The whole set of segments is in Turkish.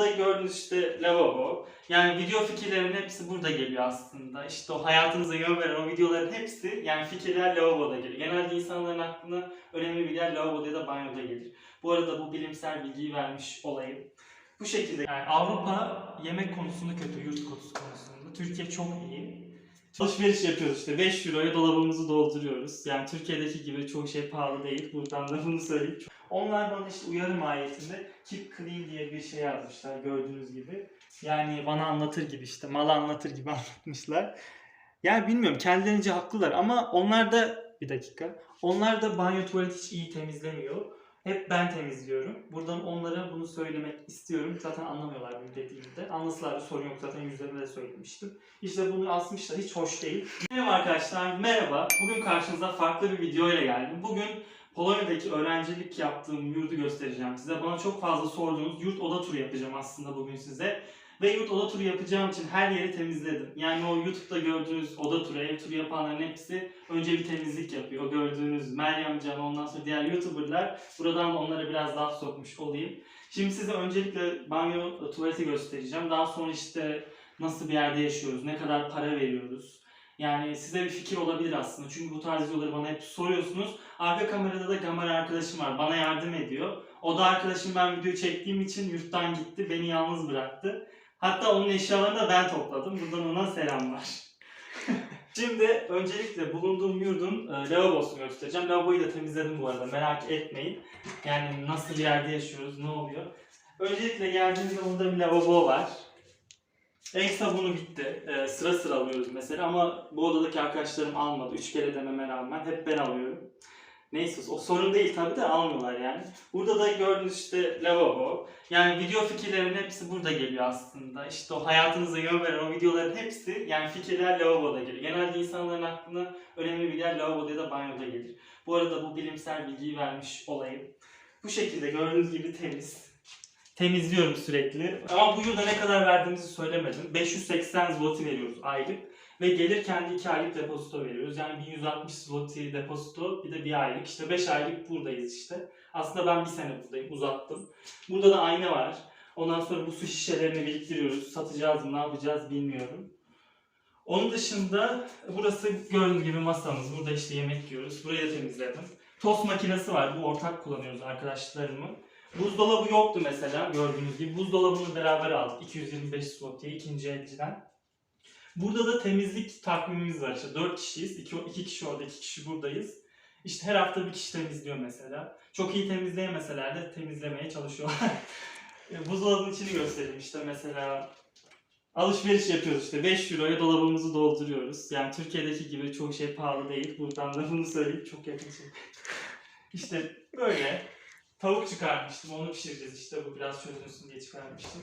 da gördüğünüz işte lavabo. Yani video fikirlerin hepsi burada geliyor aslında. İşte o hayatınıza yön veren o videoların hepsi yani fikirler lavaboda geliyor. Genelde insanların aklına önemli bilgiler lavaboda ya da banyoda gelir. Bu arada bu bilimsel bilgiyi vermiş olayım. Bu şekilde yani Avrupa yemek konusunda kötü, yurt konusu konusunda. Türkiye çok iyi. Alışveriş yapıyoruz işte 5 euroya dolabımızı dolduruyoruz. Yani Türkiye'deki gibi çok şey pahalı değil. Buradan da bunu söyleyeyim. Onlar bana işte uyarı mahiyetinde keep clean diye bir şey yazmışlar gördüğünüz gibi. Yani bana anlatır gibi işte mala anlatır gibi anlatmışlar. Yani bilmiyorum kendilerince haklılar ama onlar da bir dakika. Onlar da banyo tuvalet hiç iyi temizlemiyor. Hep ben temizliyorum. Buradan onlara bunu söylemek istiyorum. Zaten anlamıyorlar benim dediğimde. Anlasalar da sorun yok zaten yüzlerine de söylemiştim. İşte bunu asmışlar. Hiç hoş değil. Merhaba arkadaşlar. Merhaba. Bugün karşınıza farklı bir video ile geldim. Bugün Polonya'daki öğrencilik yaptığım yurdu göstereceğim size. Bana çok fazla sorduğunuz yurt oda turu yapacağım aslında bugün size. Ve yurt oda turu yapacağım için her yeri temizledim. Yani o YouTube'da gördüğünüz oda turu, ev turu yapanların hepsi önce bir temizlik yapıyor. O gördüğünüz Meryem Can, ondan sonra diğer YouTuber'lar. Buradan da onlara biraz laf sokmuş olayım. Şimdi size öncelikle banyo, tuvaleti göstereceğim. Daha sonra işte nasıl bir yerde yaşıyoruz, ne kadar para veriyoruz. Yani size bir fikir olabilir aslında. Çünkü bu tarz videoları bana hep soruyorsunuz. Arka kamerada da kamera arkadaşım var. Bana yardım ediyor. O da arkadaşım ben video çektiğim için yurttan gitti. Beni yalnız bıraktı. Hatta onun eşyalarını da ben topladım. Buradan ona selamlar. Şimdi öncelikle bulunduğum yurdun e, lavabosunu göstereceğim. Lavaboyu da temizledim bu arada merak etmeyin. Yani nasıl bir yerde yaşıyoruz, ne oluyor. Öncelikle geldiğimizde burada bir lavabo var. El sabunu bitti. E, sıra sıra alıyoruz mesela ama bu odadaki arkadaşlarım almadı. Üç kere dememe rağmen hep ben alıyorum. Neyse o sorun değil tabii de almıyorlar yani. Burada da gördüğünüz işte lavabo. Yani video fikirlerin hepsi burada geliyor aslında. İşte o hayatınıza yön veren o videoların hepsi yani fikirler lavaboda geliyor. Genelde insanların aklına önemli bilgiler lavaboda ya da banyoda gelir. Bu arada bu bilimsel bilgiyi vermiş olayım. Bu şekilde gördüğünüz gibi temiz. Temizliyorum sürekli. Ama bu yılda ne kadar verdiğimizi söylemedim. 580 zloty veriyoruz aylık. Ve gelirken de 2 aylık depozito veriyoruz. Yani 1160 zloty depozito bir de 1 aylık. İşte 5 aylık buradayız işte. Aslında ben bir sene buradayım uzattım. Burada da ayna var. Ondan sonra bu su şişelerini biriktiriyoruz. Satacağız mı ne yapacağız bilmiyorum. Onun dışında burası gördüğünüz gibi masamız. Burada işte yemek yiyoruz. Burayı da temizledim. Tost makinesi var. Bu ortak kullanıyoruz arkadaşlarımın. Buzdolabı yoktu mesela gördüğünüz gibi. Buzdolabını beraber aldık. 225 zloty'ye ikinci elciden. Burada da temizlik takvimimiz var. İşte 4 kişiyiz. 2, iki kişi orada, 2 kişi buradayız. İşte her hafta bir kişi temizliyor mesela. Çok iyi temizleyemeseler de temizlemeye çalışıyorlar. E, Buzdolabının içini göstereyim işte mesela. Alışveriş yapıyoruz işte 5 euroya dolabımızı dolduruyoruz. Yani Türkiye'deki gibi çok şey pahalı değil. Buradan da bunu söyleyeyim çok yakın şey. İşte böyle. Tavuk çıkarmıştım onu pişireceğiz işte bu biraz çözülsün diye çıkarmıştım.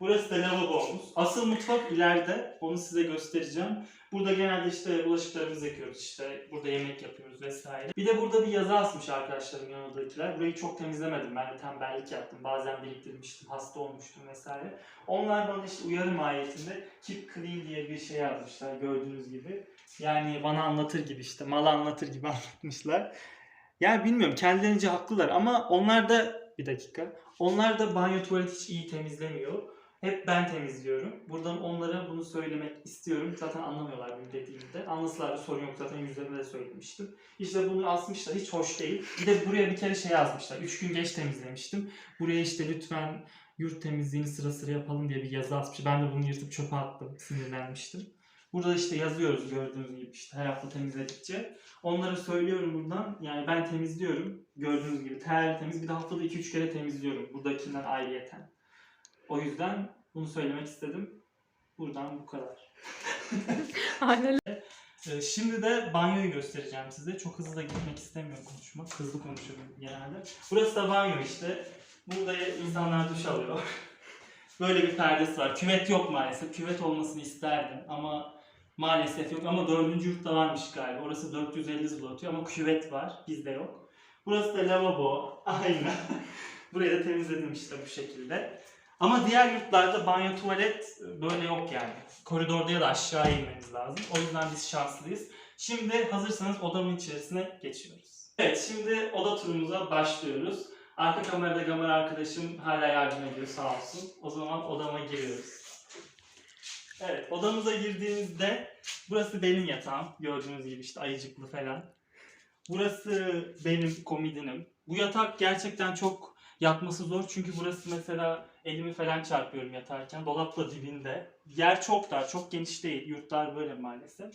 Burası da lavabomuz. Asıl mutfak ileride. Onu size göstereceğim. Burada genelde işte bulaşıklarımızı yıkıyoruz işte. Burada yemek yapıyoruz vesaire. Bir de burada bir yazı asmış arkadaşlarım yanındakiler. Burayı çok temizlemedim. Ben de tembellik yaptım. Bazen biriktirmiştim. Hasta olmuştum vesaire. Onlar bana işte uyarı mahiyetinde keep clean diye bir şey yazmışlar gördüğünüz gibi. Yani bana anlatır gibi işte. Mala anlatır gibi anlatmışlar. Yani bilmiyorum kendilerince haklılar ama onlar da bir dakika. Onlar da banyo tuvalet hiç iyi temizlemiyor. Hep ben temizliyorum. Buradan onlara bunu söylemek istiyorum. Zaten anlamıyorlar benim dediğimde. Anlasalar da sorun yok zaten yüzlerine de söylemiştim. İşte bunu asmışlar. Hiç hoş değil. Bir de buraya bir kere şey yazmışlar. Üç gün geç temizlemiştim. Buraya işte lütfen yurt temizliğini sıra sıra yapalım diye bir yazı asmış. Ben de bunu yırtıp çöpe attım. Sinirlenmiştim. Burada işte yazıyoruz gördüğünüz gibi işte her hafta temizledikçe. Onlara söylüyorum buradan. Yani ben temizliyorum. Gördüğünüz gibi tertemiz. Bir de haftada 2-3 kere temizliyorum. Buradakinden ayrıyeten. O yüzden bunu söylemek istedim. Buradan bu kadar. Aynen. Ee, Şimdi de banyoyu göstereceğim size. Çok hızlı da gitmek istemiyorum konuşmak. Hızlı konuşuyorum genelde. Burası da banyo işte. Burada insanlar duş alıyor. Böyle bir perdesi var. Küvet yok maalesef. Küvet olmasını isterdim ama maalesef yok. Ama dördüncü yurtta varmış galiba. Orası 450 zloty ama küvet var. Bizde yok. Burası da lavabo. Aynen. Burayı da temizledim işte bu şekilde. Ama diğer yurtlarda banyo tuvalet böyle yok yani. Koridorda ya da aşağı inmeniz lazım. O yüzden biz şanslıyız. Şimdi hazırsanız odamın içerisine geçiyoruz. Evet şimdi oda turumuza başlıyoruz. Arka kamerada Gamer arkadaşım hala yardım ediyor sağ olsun. O zaman odama giriyoruz. Evet odamıza girdiğimizde burası benim yatağım. Gördüğünüz gibi işte ayıcıklı falan. Burası benim komodinim. Bu yatak gerçekten çok yatması zor çünkü burası mesela elimi falan çarpıyorum yatarken. Dolap da dibinde. Yer çok dar, çok geniş değil. Yurtlar böyle maalesef.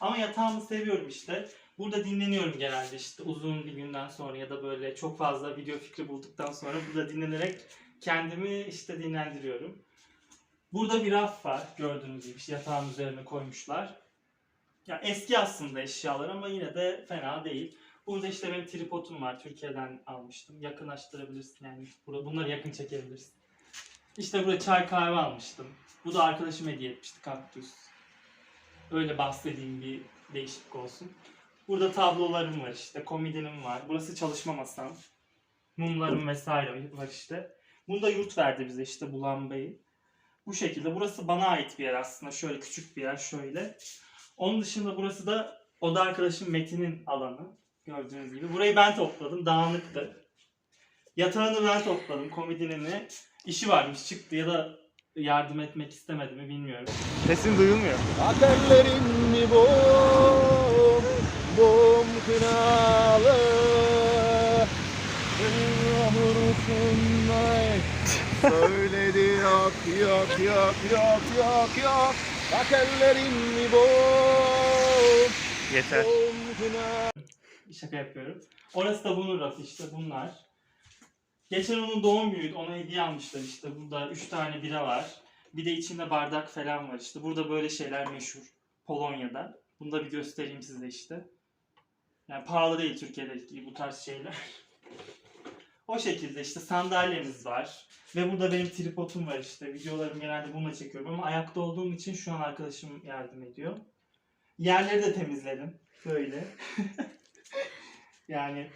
Ama yatağımı seviyorum işte. Burada dinleniyorum genelde işte uzun bir günden sonra ya da böyle çok fazla video fikri bulduktan sonra burada dinlenerek kendimi işte dinlendiriyorum. Burada bir raf var gördüğünüz gibi işte yatağın üzerine koymuşlar. Ya eski aslında eşyalar ama yine de fena değil. Burada işte benim tripodum var. Türkiye'den almıştım. Yakınlaştırabilirsin yani. Bunları yakın çekebilirsin. İşte burada çay kahve almıştım. Bu da arkadaşım hediye etmişti kaktüs. Öyle bahsedeyim bir değişiklik olsun. Burada tablolarım var işte. Komedinim var. Burası çalışma masam. Mumlarım vesaire var işte. Bunu da yurt verdi bize işte Bulan Bey. Bu şekilde. Burası bana ait bir yer aslında. Şöyle küçük bir yer şöyle. Onun dışında burası da oda arkadaşım Metin'in alanı. Gördüğünüz gibi. Burayı ben topladım. Dağınıktı. Yatağını ben topladım. Komodinini. İşi varmış çıktı ya da yardım etmek istemedi mi bilmiyorum. Sesin duyulmuyor. Kaderlerin mi bom, bom kınalı Söyledi yok yok yok yok yok yok Kaderlerin mi bom, Yeter. kınalı Şaka yapıyorum. Orası da bunun rafı işte bunlar. Geçen onun doğum günüydü. Ona hediye almışlar işte. Burada 3 tane bira var. Bir de içinde bardak falan var işte. Burada böyle şeyler meşhur. Polonya'da. Bunu da bir göstereyim size işte. Yani pahalı değil Türkiye'deki bu tarz şeyler. O şekilde işte sandalyemiz var. Ve burada benim tripodum var işte. Videolarımı genelde bununla çekiyorum ama ayakta olduğum için şu an arkadaşım yardım ediyor. Yerleri de temizledim. Böyle. yani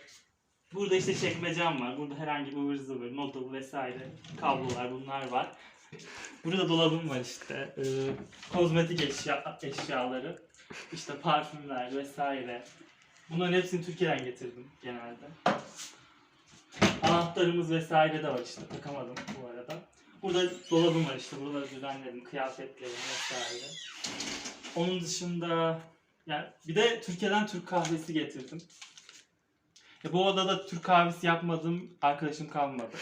burada işte çekmecem var. Burada herhangi bir ıvır zıvır, noodle vesaire kablolar bunlar var. Burada dolabım var işte. Ee, kozmetik eşya, eşyaları. işte parfümler vesaire. Bunların hepsini Türkiye'den getirdim genelde. Anahtarımız vesaire de var işte. Takamadım bu arada. Burada dolabım var işte. Buraları düzenledim. Kıyafetlerim vesaire. Onun dışında yani bir de Türkiye'den Türk kahvesi getirdim. Ya bu odada Türk kahvesi yapmadığım arkadaşım kalmadı.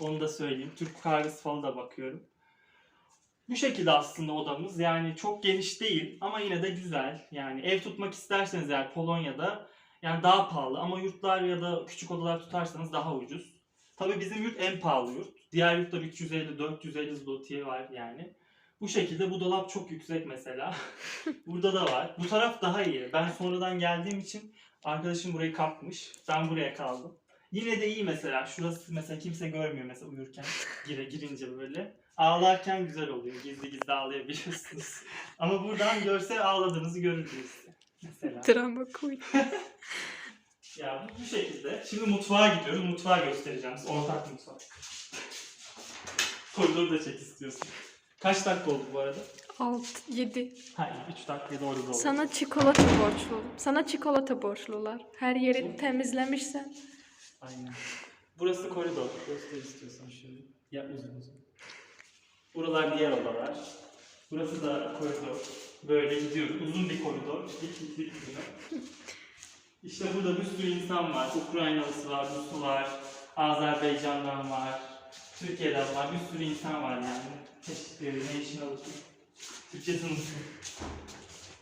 Onu da söyleyeyim. Türk kahvesi falan da bakıyorum. Bu şekilde aslında odamız. Yani çok geniş değil ama yine de güzel. Yani ev tutmak isterseniz eğer Polonya'da yani daha pahalı ama yurtlar ya da küçük odalar tutarsanız daha ucuz. Tabii bizim yurt en pahalı yurt. Diğer yurtlar 350-450 zloty var yani. Bu şekilde bu dolap çok yüksek mesela. Burada da var. Bu taraf daha iyi. Ben sonradan geldiğim için arkadaşım burayı kapmış. Ben buraya kaldım. Yine de iyi mesela. Şurası mesela kimse görmüyor mesela uyurken. Gire, girince böyle. Ağlarken güzel oluyor. Gizli gizli ağlayabiliyorsunuz. Ama buradan görse ağladığınızı görürdünüz. Mesela. Drama queen. Ya bu, bu şekilde. Şimdi mutfağa gidiyoruz. Mutfağı göstereceğim size. Ortak mutfak. Koridoru da çek istiyorsun. Kaç dakika oldu bu arada? 6, 7. Ha 3 dakikaya doğru oldu. Sana çikolata borçlu. Sana çikolata borçlular. Her yeri temizlemişsen. Aynen. Burası koridor. Göster istiyorsan şöyle. Ya uzun uzun. Buralar diğer odalar. Burası da koridor. Böyle gidiyoruz. Uzun bir koridor. İşte burada bir sürü insan var. Ukraynalısı var, Rusu var, Azerbaycan'dan var, Türkiye'den var. Bir sürü insan var yani. Çeşitli nationality. Türkçesini.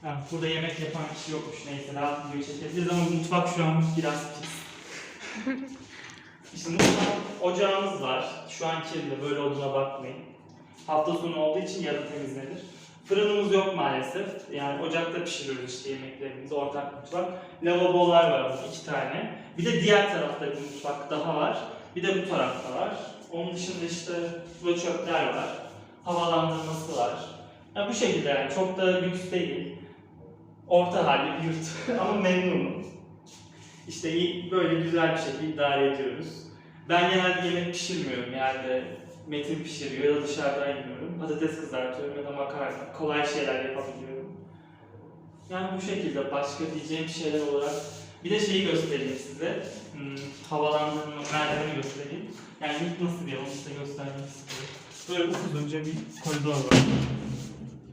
Ha, burada yemek yapan kişi yokmuş neyse rahat video çekebiliriz ama mutfak şu an biraz pis. İşte mutfak ocağımız var. Şu an kirli böyle olduğuna bakmayın. Hafta sonu olduğu için yarın temizlenir. Fırınımız yok maalesef. Yani ocakta pişiriyoruz işte yemeklerimizi, ortak mutfak. Lavabolar var iki tane. Bir de diğer tarafta bir mutfak daha var. Bir de bu tarafta var. Onun dışında işte burada çöpler var. Havalandırması var. Ya bu şekilde yani çok da lüks değil. Orta halli bir yurt ama memnunum. İşte böyle güzel bir şekilde idare ediyoruz. Ben genelde yemek pişirmiyorum yani Metin pişiriyor ya da dışarıdan yiyorum. Patates kızartıyorum ya da makarna. Kolay şeyler yapabiliyorum. Yani bu şekilde başka diyeceğim şeyler olarak Bir de şeyi göstereyim size. Hmm, havalandırma merdiveni göstereyim. Yani ilk nasıl bir yer onu size göstermek istiyorum. Böyle uzunca bir koridor var.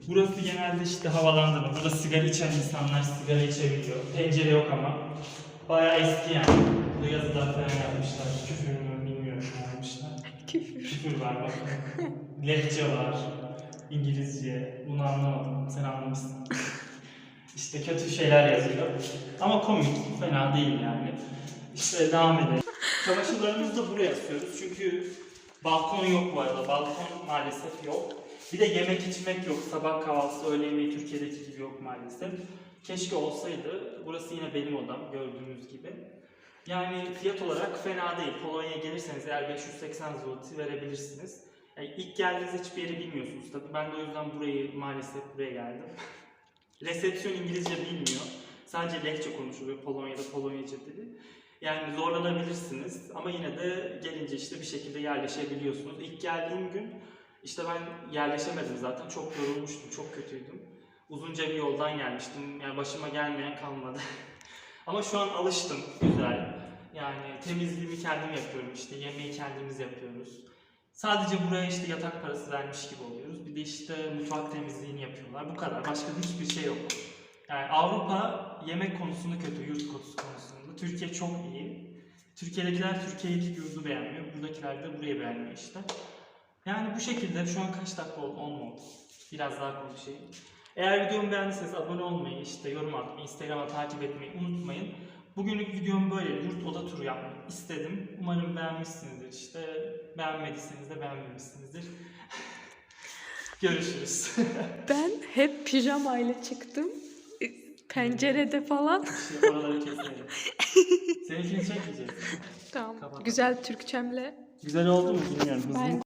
Burası genelde işte havalandırma. Burada sigara içen insanlar sigara içebiliyor. Pencere yok ama. Bayağı eski yani. Burada yazılar falan yapmışlar. Küfür Küfür. Var bakın. Lehçe var. İngilizce. Bunu anlamadım. Sen anlamışsın. işte kötü şeyler yazıyor. Ama komik. Fena değil yani. İşte devam edelim. Çamaşırlarımızı da buraya asıyoruz. Çünkü balkon yok bu arada. Balkon maalesef yok. Bir de yemek içmek yok. Sabah kahvaltısı, öğle yemeği Türkiye'deki gibi yok maalesef. Keşke olsaydı. Burası yine benim odam gördüğünüz gibi. Yani fiyat olarak fena değil. Polonya'ya gelirseniz eğer 580 zloty verebilirsiniz. Yani ilk geldiğinizde hiçbir yeri bilmiyorsunuz tabii. Ben de o yüzden burayı maalesef buraya geldim. Resepsiyon İngilizce bilmiyor. Sadece lehçe konuşuluyor Polonya'da Polonyaca dili. Yani zorlanabilirsiniz ama yine de gelince işte bir şekilde yerleşebiliyorsunuz. İlk geldiğim gün işte ben yerleşemedim zaten. Çok yorulmuştum, çok kötüydüm. Uzunca bir yoldan gelmiştim. Yani başıma gelmeyen kalmadı. ama şu an alıştım. Güzel. Yani temizliğimi kendim yapıyorum işte. Yemeği kendimiz yapıyoruz. Sadece buraya işte yatak parası vermiş gibi oluyoruz. Bir de işte mutfak temizliğini yapıyorlar. Bu kadar. Başka hiçbir şey yok. Yani Avrupa yemek konusunda kötü, yurt konusu konusunda. Türkiye çok iyi. Türkiye'dekiler Türkiye'deki yurdu beğenmiyor. Buradakiler de burayı beğenmiyor işte. Yani bu şekilde şu an kaç dakika oldu? 10 mu oldu? Biraz daha konuşayım. Eğer videomu beğendiyseniz abone olmayı, işte yorum atmayı, Instagram'a takip etmeyi unutmayın. Bugünlük videom böyle. Yurt oda turu yapmak istedim. Umarım beğenmişsinizdir. İşte beğenmediyseniz de beğenmemişsinizdir. Görüşürüz. Ben hep pijamayla çıktım. Pencerede falan. Şey, oraları keselim. Seninkini çekmeyeceğiz. Tamam. Kapat. Güzel Türkçemle Güzel oldu mu bilmiyorum. Ben-